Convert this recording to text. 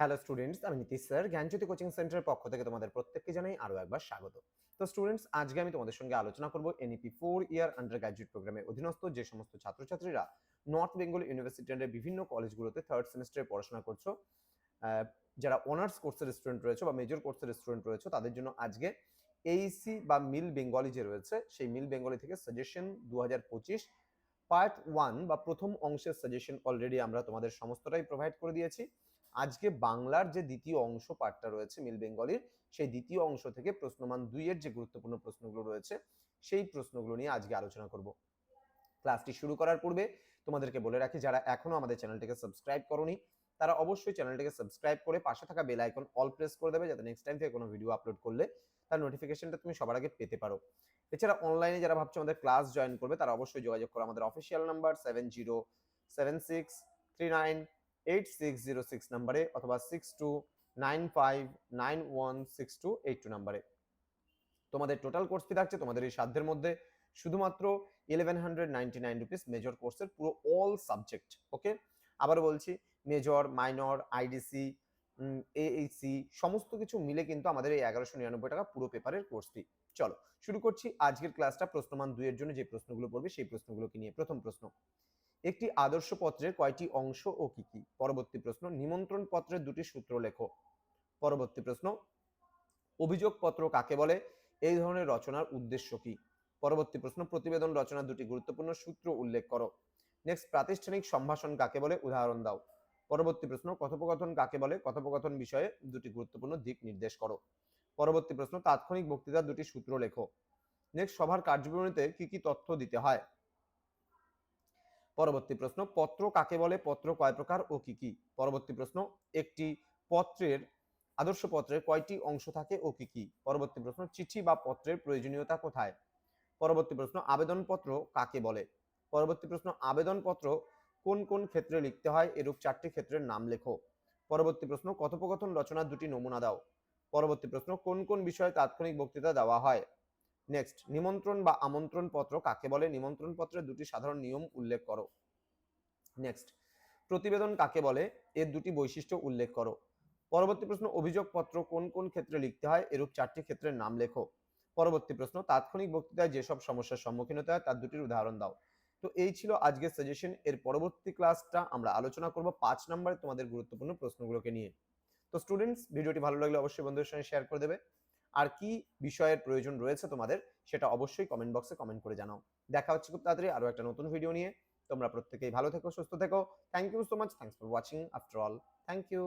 Hello students আমি Nitish sir. জ্ঞানজ্যোতি coaching সেন্টারের পক্ষ থেকে তোমাদের প্রত্যেককে জানাই আরও একবার স্বাগত। তো স্টুডেন্টস আজকে আমি তোমাদের সঙ্গে আলোচনা করব NEP four year undergraduate প্রোগ্রামের অধীনস্থ যে সমস্ত ছাত্রছাত্রীরা নর্থ বেঙ্গল ইউনিভার্সিটির বিভিন্ন কলেজগুলোতে থার্ড সেমিস্টারে পড়াশোনা করছ যারা অনার্স কোর্সের স্টুডেন্ট রয়েছে বা মেজর কোর্সের স্টুডেন্ট রয়েছে, তাদের জন্য আজকে এইসি বা মিল বেঙ্গলি যে রয়েছে, সেই মিল বেঙ্গলি থেকে সাজেশন দু হাজার পঁচিশ পার্ট ওয়ান বা প্রথম অংশের সাজেশন অলরেডি আমরা তোমাদের সমস্তটাই প্রোভাইড করে দিয়েছি। আজকে বাংলার যে দ্বিতীয় অংশ পাঠটা রয়েছে মিল বেঙ্গলির, সেই দ্বিতীয় অংশ থেকে প্রশ্নমান দুইয়ের যে গুরুত্বপূর্ণ প্রশ্নগুলো রয়েছে, সেই প্রশ্নগুলো নিয়ে আজকে আলোচনা করব। ক্লাসটি শুরু করার পূর্বে তোমাদেরকে বলে রাখি, যারা এখনও আমাদের চ্যানেলটিকে সাবস্ক্রাইব করনি, তারা অবশ্যই চ্যানেলটিকে সাবস্ক্রাইব করে পাশে থাকা বেল আইকন অল প্রেস করে দেবে, যাতে নেক্সট টাইম থেকে কোনো ভিডিও আপলোড করলে তার নোটিফিকেশনটা তুমি সবার আগে পেতে পারো। এছাড়া অনলাইনে যারা ভাবছ আমাদের ক্লাস জয়েন করবে, তারা অবশ্যই যোগাযোগ করো আমাদের official number seven zero seven six three nine eight six zero six নাম্বারে অথবা six two nine five nine one six two eight two নাম্বারে তোমাদের টোটাল কোর্স ফি থাকছে তোমাদের এই সাধ্যের মধ্যে। শুধুমাত্র eleven hundred ninety nine rupees major কোর্সের পুরো অল সাবজেক্ট ওকে আবার বলছি মেজর মাইনর আইডিসি এইচসি সমস্ত কিছু মিলে কিন্তু আমাদের এই এগারোশো নিরানব্বই টাকা পুরো পেপারের কোর্স ফি চলো, শুরু করছি আজকের ক্লাসটা প্রশ্নমান দুইয়ের জন্য যে প্রশ্নগুলো পড়বে সেই প্রশ্নগুলোকে নিয়ে প্রথম প্রশ্ন। একটি আদর্শ পত্রের কয়টি অংশ ও কি কি? পরবর্তী প্রশ্ন, নিমন্ত্রণ পত্রের দুটি সূত্র লেখো। পরবর্তী প্রশ্ন, অভিযোগ পত্র কাকে বলে? এই ধরনের রচনার উদ্দেশ্য কি? পরবর্তী প্রশ্ন, প্রতিবেদন রচনার দুটি গুরুত্বপূর্ণ সূত্র উল্লেখ করো। নেক্সট প্রাতিষ্ঠানিক সম্ভাষণ কাকে বলে? উদাহরণ দাও। পরবর্তী প্রশ্ন, কথোপকথন কাকে বলে? কথোপকথন বিষয়ে দুটি গুরুত্বপূর্ণ দিক নির্দেশ করো। পরবর্তী প্রশ্ন, তাৎক্ষণিক বক্তৃতার দুটি সূত্র লেখো। নেক্সট সভার কার্যবিবরণীতে কি কি তথ্য দিতে হয়? পরবর্তী প্রশ্ন, পত্র কাকে বলে? পত্র কয় প্রকার ও কি কি? পরবর্তী প্রশ্ন, একটি পত্রের আদর্শ পত্রের কয়টি অংশ থাকে ও কি কি? পরবর্তী প্রশ্ন, চিঠি বা পত্রের প্রয়োজনীয়তা কোথায়? পরবর্তী প্রশ্ন, আবেদনপত্র কাকে বলে? পরবর্তী প্রশ্ন, আবেদনপত্র কোন কোন ক্ষেত্রে লিখতে হয়? এরূপ চারটি ক্ষেত্রের নাম লেখো। পরবর্তী প্রশ্ন, কথোপকথন রচনার দুটি নমুনা দাও। পরবর্তী প্রশ্ন, কোন কোন বিষয়ে তাৎক্ষণিক বক্তৃতা দেওয়া হয়? নেক্সট নিমন্ত্রণ বা আমন্ত্রণ পত্র কাকে বলে? নিমন্ত্রণ পত্রের দুটি সাধারণ নিয়ম উল্লেখ করো। নেক্সট প্রতিবেদন কাকে বলে? এর দুটি বৈশিষ্ট্য উল্লেখ করো। পরবর্তী প্রশ্ন অভিযোগ পত্র কোন কোন ক্ষেত্রে লিখতে হয়? এরূপ চারটি ক্ষেত্রের নাম লেখো। পরবর্তী প্রশ্ন, তাৎক্ষণিক বক্তৃতায় যেসব সমস্যার সম্মুখীন হতে হয়, তার দুটির উদাহরণ দাও। তো এই ছিল আজকের সাজেশন এর পরবর্তী ক্লাসটা আমরা আলোচনা করব পাঁচ নম্বরে তোমাদের গুরুত্বপূর্ণ প্রশ্নগুলোকে নিয়ে। তো স্টুডেন্টস ভিডিওটি ভালো লাগলে অবশ্যই বন্ধুদের সঙ্গে শেয়ার করে দেবে। আর কি বিষয়ের প্রয়োজন রয়েছে তোমাদের, সেটা অবশ্যই কমেন্ট বক্সে কমেন্ট করে জানাও। দেখা হচ্ছে খুব তাড়াতাড়ি আরও একটা নতুন ভিডিও নিয়ে। তোমরা প্রত্যেকেই ভালো থেকো, সুস্থ থেকো। Thank you so much thanks for watching after all thank you